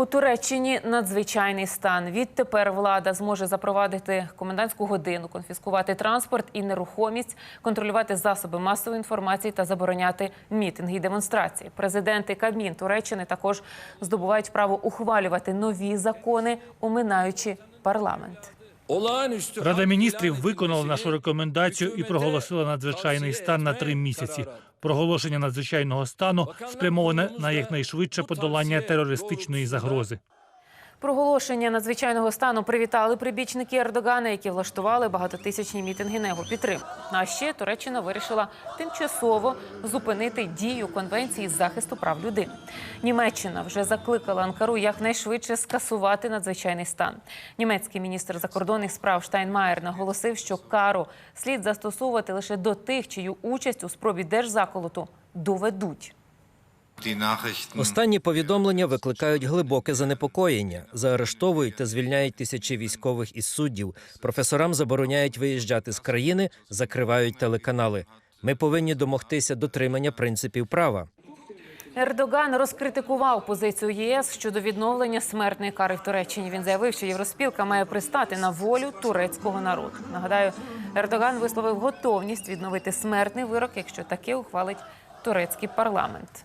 У Туреччині надзвичайний стан. Відтепер влада зможе запровадити комендантську годину, конфіскувати транспорт і нерухомість, контролювати засоби масової інформації та забороняти мітинги і демонстрації. Президенти Кабмін Туреччини також здобувають право ухвалювати нові закони, оминаючи парламент. Рада міністрів виконала нашу рекомендацію і проголосила надзвичайний стан на три місяці. Проголошення надзвичайного стану спрямоване на якнайшвидше подолання терористичної загрози. Проголошення надзвичайного стану привітали прибічники Ердогана, які влаштували багатотисячні мітинги на його підтримку. А ще Туреччина вирішила тимчасово зупинити дію конвенції з захисту прав людини. Німеччина вже закликала Анкару якнайшвидше скасувати надзвичайний стан. Німецький міністр закордонних справ Штайнмаєр наголосив, що кару слід застосовувати лише до тих, чию участь у спробі держзаколоту доведуть. Останні повідомлення викликають глибоке занепокоєння. Заарештовують та звільняють тисячі військових із суддів. Професорам забороняють виїжджати з країни, закривають телеканали. Ми повинні домогтися дотримання принципів права. Ердоган розкритикував позицію ЄС щодо відновлення смертної кари в Туреччині. Він заявив, що євроспілка має пристати на волю турецького народу. Нагадаю, Ердоган висловив готовність відновити смертний вирок, якщо таке ухвалить турецький парламент.